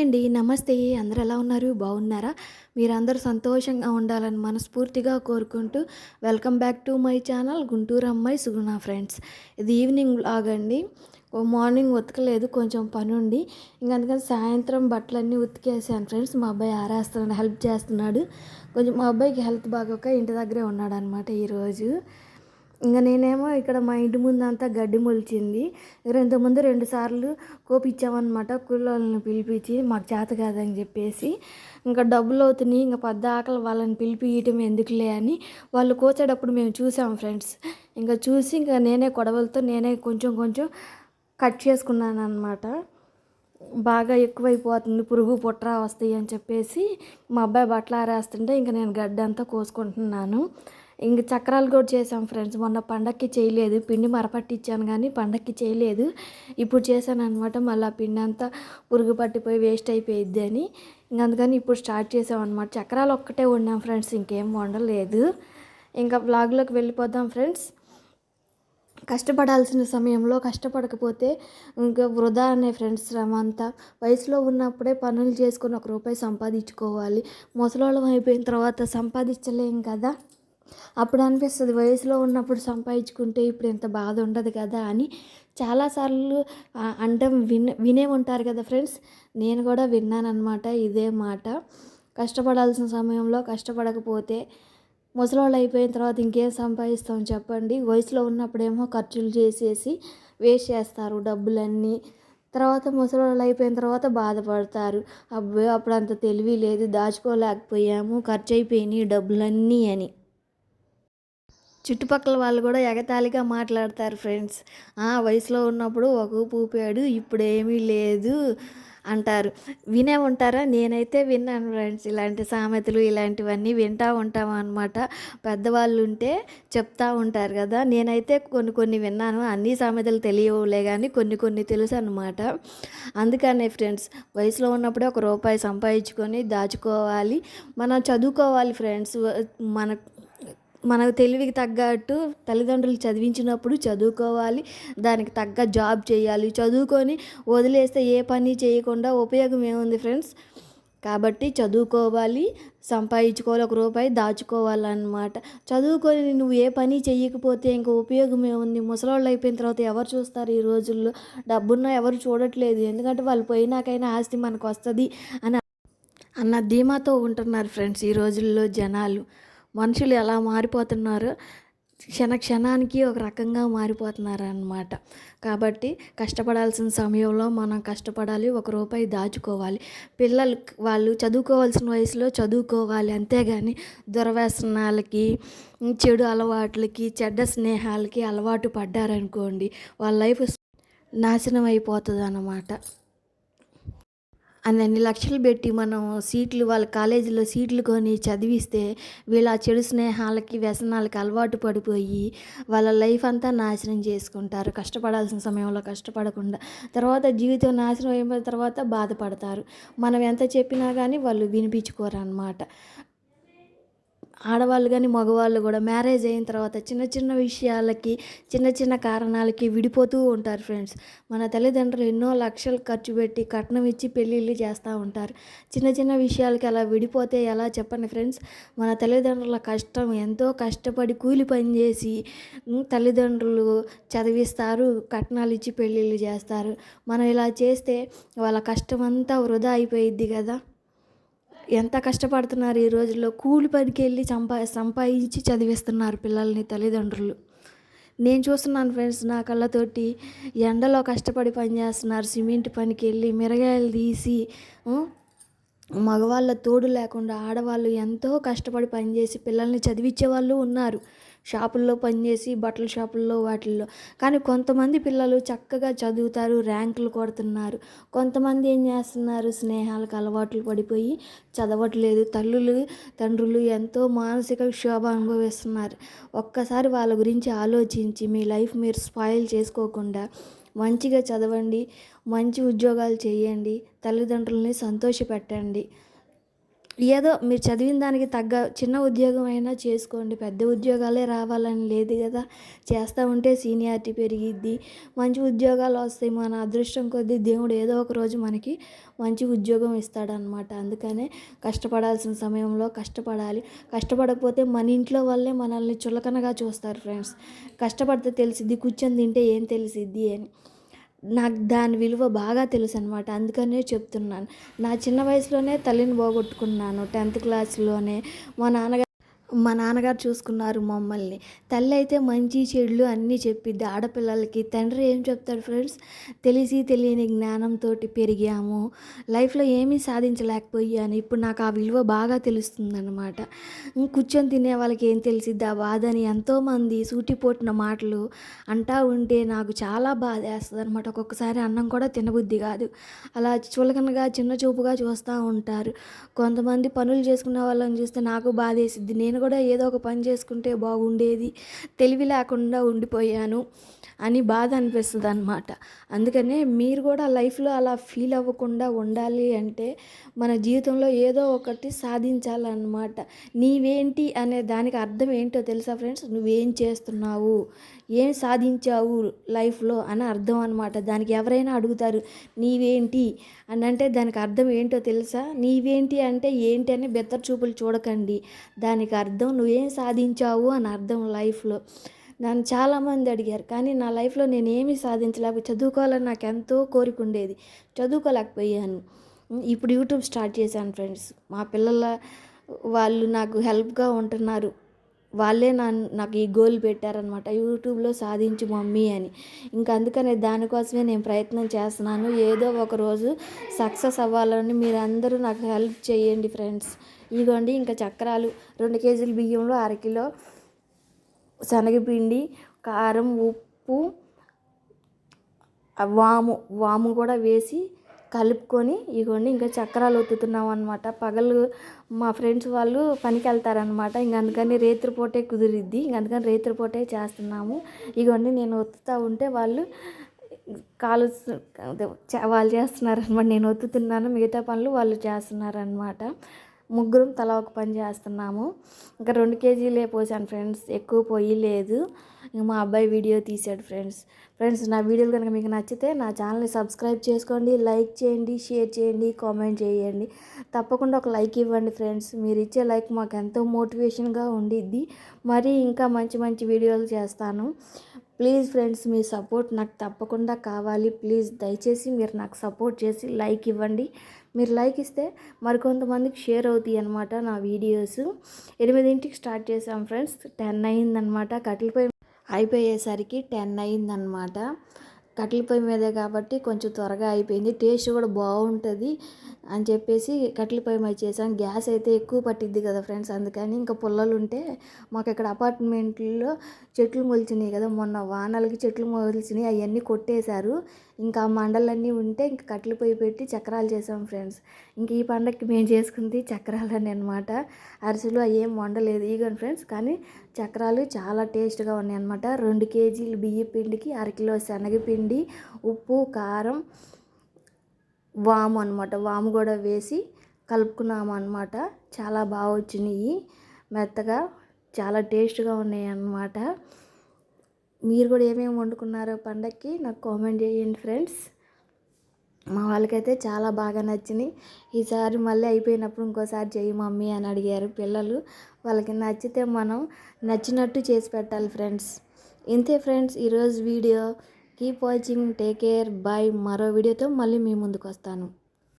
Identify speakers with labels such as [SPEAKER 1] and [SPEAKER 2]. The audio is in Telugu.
[SPEAKER 1] అండి. నమస్తే. అందరు ఎలా ఉన్నారు? బాగున్నారా? మీరందరూ సంతోషంగా ఉండాలని మనస్ఫూర్తిగా కోరుకుంటూ welcome back to my channel Guntur అమ్మాయి సుగుణ ఫ్రెండ్స్. ఇది ఈవినింగ్ లాగండి మార్నింగ్ ఉతకలేదు. కొంచెం పని ఉండి ఇంక అందుకని సాయంత్రం బట్టలన్నీ ఉతికేసాను ఫ్రెండ్స్. మా అబ్బాయి ఆరేస్తున్నాడు. హెల్ప్ చేస్తున్నాడు. కొంచెం మా అబ్బాయికి హెల్త్ బాగోక ఇంటి దగ్గరే ఉన్నాడు అనమాట ఈరోజు. ఇంకా నేనేమో ఇక్కడ మా ఇంటి ముందు అంతా గడ్డి మొలిచింది. ఇంతకుముందు రెండు సార్లు కోపిచ్చామన్నమాట కూలోళ్ళని పిలిపించి మాకు చేత కాదని చెప్పేసి. ఇంకా డబ్బులు అవుతున్నాయి ఇంకా పెద్ద ఆకలి వాళ్ళని పిలిపియటం ఎందుకులే అని వాళ్ళు కోసేటప్పుడు మేము చూసాం ఫ్రెండ్స్. ఇంకా చూసి ఇంకా నేనే కొడవలతో నేనే కొంచెం కొంచెం కట్ చేసుకున్నాను అనమాట బాగా ఎక్కువైపోతుంది పురుగు పుట్ర వస్తాయి అని చెప్పేసి మా అబ్బాయి బట్టలు ఆరేస్తుంటే ఇంకా నేను గడ్డి అంతా కోసుకుంటున్నాను. ఇంక చక్రాలు కూడా చేసాం ఫ్రెండ్స్. మొన్న పండక్కి చేయలేదు. పిండి మరపట్టించాను కానీ పండక్కి చేయలేదు. ఇప్పుడు చేశాను అనమాట మళ్ళీ ఆ పిండి అంతా పురుగు పట్టిపోయి వేస్ట్ అయిపోయిద్ది అని. ఇంక అందుకని ఇప్పుడు స్టార్ట్ చేసాం అనమాట చక్రాలు ఒక్కటే వండాం ఫ్రెండ్స్. ఇంకేం వండలేదు. ఇంకా బ్లాగ్లోకి వెళ్ళిపోదాం ఫ్రెండ్స్. కష్టపడాల్సిన సమయంలో కష్టపడకపోతే ఇంకా వృధా అనే ఫ్రెండ్స్ శ్రమ అంతా. వయసులో ఉన్నప్పుడే పనులు చేసుకొని ఒక రూపాయి సంపాదించుకోవాలి. ముసలోళ్ళం అయిపోయిన తర్వాత సంపాదించలేం కదా. అప్పుడు అనిపిస్తుంది వయసులో ఉన్నప్పుడు సంపాదించుకుంటే ఇప్పుడు ఇంత బాధ ఉండదు కదా అని చాలాసార్లు అంటే విన్ వినే ఉంటారు కదా ఫ్రెండ్స్. నేను కూడా విన్నానమాట ఇదే మాట. కష్టపడాల్సిన సమయంలో కష్టపడకపోతే ముసలోళ్ళు అయిపోయిన తర్వాత ఇంకేం సంపాదిస్తాం చెప్పండి. వయసులో ఉన్నప్పుడేమో ఖర్చులు చేసేసి వేస్ట్ చేస్తారు డబ్బులన్నీ. తర్వాత ముసలోళ్ళు అయిపోయిన తర్వాత బాధపడతారు. అబ్బో అప్పుడు అంత తెలివి లేదు దాచుకోలేకపోయాము ఖర్చు అయిపోయినాయి డబ్బులన్నీ అని. చుట్టుపక్కల వాళ్ళు కూడా ఎగతాళిగా మాట్లాడతారు ఫ్రెండ్స్. వయసులో ఉన్నప్పుడు ఒక ఊపాడు ఇప్పుడు ఏమీ లేదు అంటారు. వినే ఉంటారా? నేనైతే విన్నాను ఫ్రెండ్స్. ఇలాంటి సామెతలు ఇలాంటివన్నీ వింటూ ఉంటాం అనమాట పెద్దవాళ్ళు ఉంటే చెప్తా ఉంటారు కదా. నేనైతే కొన్ని కొన్ని విన్నాను. అన్ని సామెతలు తెలియవులే కానీ కొన్ని కొన్ని తెలుసు అనమాట అందుకనే ఫ్రెండ్స్ వయసులో ఉన్నప్పుడే ఒక రూపాయి సంపాదించుకొని దాచుకోవాలి. మనం చదువుకోవాలి ఫ్రెండ్స్. మన మనకు తెలివికి తగ్గట్టు తల్లిదండ్రులు చదివించినప్పుడు చదువుకోవాలి దానికి తగ్గ జాబ్ చేయాలి. చదువుకొని వదిలేస్తే ఏ పని చేయకుండా ఉపయోగం ఏముంది ఫ్రెండ్స్? కాబట్టి చదువుకోవాలి సంపాదించుకోవాలి ఒక రూపాయి దాచుకోవాలన్నమాట. చదువుకొని నువ్వు ఏ పని చేయకపోతే ఇంకా ఉపయోగం ఏముంది? ముసలోళ్ళు అయిపోయిన తర్వాత ఎవరు చూస్తారు ఈ రోజుల్లో? డబ్బున్నా ఎవరు చూడట్లేదు. ఎందుకంటే వాళ్ళు పోయినాకైనా ఆస్తి మనకు వస్తుంది అని అన్న ధీమాతో ఉంటున్నారు ఫ్రెండ్స్ ఈ రోజుల్లో జనాలు. మనుషులు ఎలా మారిపోతున్నారో? క్షణ క్షణానికి ఒక రకంగా మారిపోతున్నారు అనమాట కాబట్టి కష్టపడాల్సిన సమయంలో మనం కష్టపడాలి ఒక రూపాయి దాచుకోవాలి. పిల్లలు వాళ్ళు చదువుకోవాల్సిన వయసులో చదువుకోవాలి అంతేగాని దుర్వ్యసనాలకి చెడు అలవాట్లకి చెడ్డ స్నేహాలకి అలవాటు పడ్డారనుకోండి వాళ్ళ లైఫ్ నాశనం అయిపోతుంది అన్నమాట అన్ని లక్షలు పెట్టి మనం సీట్లు వాళ్ళ కాలేజీలో సీట్లు కొని చదివిస్తే వీళ్ళ చెడు స్నేహాలకి వ్యసనాలకి అలవాటు పడిపోయి వాళ్ళ లైఫ్ అంతా నాశనం చేసుకుంటారు. కష్టపడాల్సిన సమయంలో కష్టపడకుండా తర్వాత జీవితం నాశనం అయిపోయిన తర్వాత బాధపడతారు. మనం ఎంత చెప్పినా కానీ వాళ్ళు వినిపించుకోరు అనమాట ఆడవాళ్ళు కానీ మగవాళ్ళు కూడా మ్యారేజ్ అయిన తర్వాత చిన్న చిన్న విషయాలకి చిన్న చిన్న కారణాలకి విడిపోతూ ఉంటారు ఫ్రెండ్స్. మన తల్లిదండ్రులు ఎన్నో లక్షలు ఖర్చు పెట్టి కట్నం ఇచ్చి పెళ్ళిళ్ళు చేస్తూ ఉంటారు. చిన్న చిన్న విషయాలకి అలా విడిపోతే ఎలా చెప్పండి ఫ్రెండ్స్? మన తల్లిదండ్రుల కష్టం ఎంతో కష్టపడి కూలి పని చేసి తల్లిదండ్రులు చదివిస్తారు కట్నాలు ఇచ్చి పెళ్ళిళ్ళు చేస్తారు. మనం ఇలా చేస్తే వాళ్ళ కష్టం అంతా వృధా అయిపోయిద్ది కదా? ఎంత కష్టపడుతున్నారు ఈ రోజుల్లో? కూలి పనికి వెళ్ళి సంపా సంపాదించి చదివిస్తున్నారు పిల్లల్ని తల్లిదండ్రులు. నేను చూస్తున్నాను ఫ్రెండ్స్ నా కళ్ళతోటి ఎండలో కష్టపడి పని చేస్తున్నారు సిమెంట్ పనికి వెళ్ళి మిరగాయలు తీసి మగవాళ్ళ తోడు లేకుండా ఆడవాళ్ళు ఎంతో కష్టపడి పనిచేసి పిల్లల్ని చదివించే వాళ్ళు ఉన్నారు. షాపుల్లో పనిచేసి బట్టల షాపుల్లో వాటిల్లో. కానీ కొంతమంది పిల్లలు చక్కగా చదువుతారు ర్యాంకులు కొడుతున్నారు. కొంతమంది ఏం చేస్తున్నారు? స్నేహాలకు అలవాట్లు పడిపోయి చదవట్లేదు. తల్లులు తండ్రులు ఎంతో మానసిక క్షోభ అనుభవిస్తున్నారు. ఒక్కసారి వాళ్ళ గురించి ఆలోచించి మీ లైఫ్ మీరు స్పాయిల్ చేసుకోకుండా మంచిగా చదవండి మంచి ఉద్యోగాలు చేయండి తల్లిదండ్రులని సంతోషపెట్టండి. ఏదో మీరు చదివిన దానికి తగ్గ చిన్న ఉద్యోగం అయినా చేసుకోండి. పెద్ద ఉద్యోగాలే రావాలని లేదు కదా. చేస్తూ ఉంటే సీనియారిటీ పెరిగిద్ది. మంచి ఉద్యోగాలు వస్తాయి. మన అదృష్టం కొద్దీ దేవుడు ఏదో ఒక రోజు మనకి మంచి ఉద్యోగం ఇస్తాడనమాట అందుకనే కష్టపడాల్సిన సమయంలో కష్టపడాలి. కష్టపడకపోతే మన ఇంట్లో వాళ్ళే మనల్ని చులకనగా చూస్తారు ఫ్రెండ్స్. కష్టపడితే తెలిసిద్ది కూర్చొని తింటే ఏం తెలిసిద్ది అని. నాకు దాని విలువ బాగా తెలుసు అనమాట అందుకనే చెప్తున్నాను. నా చిన్న వయసులోనే తల్లిని పోగొట్టుకున్నాను. టెన్త్ క్లాస్లోనే మా నాన్నగారు మా నాన్నగారు చూసుకున్నారు మమ్మల్ని. తల్లి అయితే మంచి చెడులు అన్నీ చెప్పిద్ది. ఆడపిల్లలకి తండ్రి ఏం చెప్తాడు ఫ్రెండ్స్? తెలిసి తెలియని జ్ఞానంతో పెరిగాము. లైఫ్లో ఏమీ సాధించలేకపోయాను. ఇప్పుడు నాకు ఆ విలువ బాగా తెలుస్తుందన్నమాట. కూర్చొని తినే వాళ్ళకి ఏం తెలిసిద్ది? ఆ బాధని ఎంతోమంది సూటిపోటిన మాటలు అంటా ఉంటే నాకు చాలా బాధ వేస్తుంది అనమాట ఒక్కొక్కసారి అన్నం కూడా తినబుద్ధి కాదు. అలా చులకనగా చిన్న చూపుగా చూస్తూ ఉంటారు. కొంతమంది పనులు చేసుకునే వాళ్ళని చూస్తే నాకు బాధ వేసిద్ది నేను కూడా ఏదో ఒక పని చేసుకుంటే బాగుండేది. తెలివి లేకుండా ఉండిపోయాను అని బాధ అనిపిస్తుంది అనమాట అందుకనే మీరు కూడా లైఫ్లో అలా ఫీల్ అవ్వకుండా ఉండాలి అంటే మన జీవితంలో ఏదో ఒకటి సాధించాలన్నమాట. నీవేంటి అనే దానికి అర్థం ఏంటో తెలుసా ఫ్రెండ్స్? నువ్వేం చేస్తున్నావు? ఏం సాధించావు లైఫ్లో అని అర్థం అనమాట దానికి ఎవరైనా అడుగుతారు నీవేంటి? అని అంటే దానికి అర్థం ఏంటో తెలుసా? నీవేంటి అంటే ఏంటి? అని బెత్తర చూపులు చూడకండి. దానికి అర్థం నువ్వేం సాధించావు? అని అర్థం లైఫ్లో. నన్ను చాలామంది అడిగారు కానీ నా లైఫ్లో నేను ఏమీ సాధించలేక చదువుకోవాలని నాకు ఎంతో కోరిక ఉండేది. చదువుకోలేకపోయాను. ఇప్పుడు యూట్యూబ్ స్టార్ట్ చేశాను ఫ్రెండ్స్. మా పిల్లల వాళ్ళు నాకు హెల్ప్గా ఉంటున్నారు. వాళ్ళే నా నాకు ఈ గోల్ పెట్టారనమాట యూట్యూబ్లో సాధించు మమ్మీ అని. ఇంకా అందుకనే దానికోసమే నేను ప్రయత్నం చేస్తున్నాను. ఏదో ఒక రోజు సక్సెస్ అవ్వాలని మీరందరూ నాకు హెల్ప్ చేయండి ఫ్రెండ్స్. ఇదిగోండి ఇంకా చక్రాలు రెండు కేజీల బియ్యంలో అరకిలో శనగపిండి కారం ఉప్పు వాము వాము కూడా వేసి కలుపుకొని ఇగోండి ఇంకా చక్రాలు ఒత్తుతున్నాం అనమాట పగలు మా ఫ్రెండ్స్ వాళ్ళు పనికి వెళ్తారనమాట ఇంక అందుకని రేత్రిపూటే కుదిరిద్ది. ఇంక అందుకని రేత్రిపూటే చేస్తున్నాము. ఇగోండి నేను ఒత్తుతూ ఉంటే వాళ్ళు కాలు వాళ్ళు చేస్తున్నారనమాట నేను ఒత్తుతున్నాను. మిగతా పనులు వాళ్ళు చేస్తున్నారనమాట ముగ్గురం తల ఒక పని చేస్తున్నాము. ఇంకా రెండు కేజీలే పోసాను ఫ్రెండ్స్. ఎక్కువ పోయలేదు ఇంకా మా అబ్బాయి వీడియో తీశాడు ఫ్రెండ్స్. ఫ్రెండ్స్ నా వీడియోలు కనుక మీకు నచ్చితే నా ఛానల్ని సబ్స్క్రైబ్ చేసుకోండి లైక్ చేయండి షేర్ చేయండి కామెంట్ చేయండి. తప్పకుండా ఒక లైక్ ఇవ్వండి ఫ్రెండ్స్. మీరు ఇచ్చే లైక్ మాకు ఎంతో మోటివేషన్గా ఉండిద్ది. మరి ఇంకా మంచి మంచి వీడియోలు చేస్తాను. ప్లీజ్ ఫ్రెండ్స్ మీ సపోర్ట్ నాకు తప్పకుండా కావాలి. ప్లీజ్ దయచేసి మీరు నాకు సపోర్ట్ చేసి లైక్ ఇవ్వండి. మీరు లైక్ ఇస్తే మరికొంతమందికి షేర్ అవుతాయి అనమాట నా వీడియోస్. ఎనిమిదింటికి స్టార్ట్ చేసాం ఫ్రెండ్స్. టెన్ అయిందనమాట కట్టెలపై అయిపోయేసరికి టెన్ అయిందనమాట కట్టెల పొయ్యి మీదే కాబట్టి కొంచెం త్వరగా అయిపోయింది. టేస్ట్ కూడా బాగుంటుంది అని చెప్పేసి కట్టెల పొయ్యి మీద చేసాం గ్యాస్ అయితే ఎక్కువ పట్టిద్ది కదా ఫ్రెండ్స్. అందుకని ఇంకా పుల్లలు ఉంటే మాకు ఇక్కడ అపార్ట్మెంట్లో చెట్లు మొలిచినాయి కదా. మొన్న వానలకి చెట్లు మొలిచినాయి. అవన్నీ కొట్టేశారు. ఇంకా మండలన్నీ ఉంటే ఇంకా కట్టెల పొయ్యి పెట్టి చక్రాలు చేసాం ఫ్రెండ్స్. ఇంక ఈ పండగకి మేము చేసుకుంది చక్రాలని అనమాట అరిసెలు అవి ఏం వండలేదు ఇగోండి ఫ్రెండ్స్ కానీ చక్రాలు చాలా టేస్ట్గా ఉన్నాయి అనమాట రెండు కేజీలు బియ్య పిండికి అరకిలో శనగపిండి ఉప్పు కారం వాము అనమాట వాము కూడా వేసి కలుపుకున్నాము అనమాట చాలా బాగా వచ్చినాయి. మెత్తగా చాలా టేస్ట్గా ఉన్నాయి అన్నమాట మీరు కూడా ఏమేమి వండుకున్నారో పండక్కి నాకు కామెంట్ చేయండి ఫ్రెండ్స్. మా వాళ్ళకైతే చాలా బాగా నచ్చినాయి ఈసారి మళ్ళీ అయిపోయినప్పుడు ఇంకోసారి చేయి మమ్మీ అని అడిగారు పిల్లలు. వాళ్ళకి నచ్చితే మనం నచ్చినట్టు చేసి పెట్టాలి ఫ్రెండ్స్. ఇంతే ఫ్రెండ్స్ ఈరోజు video. Keep watching take care bye. మరో వీడియోతో మళ్ళీ మీ ముందుకు వస్తాను.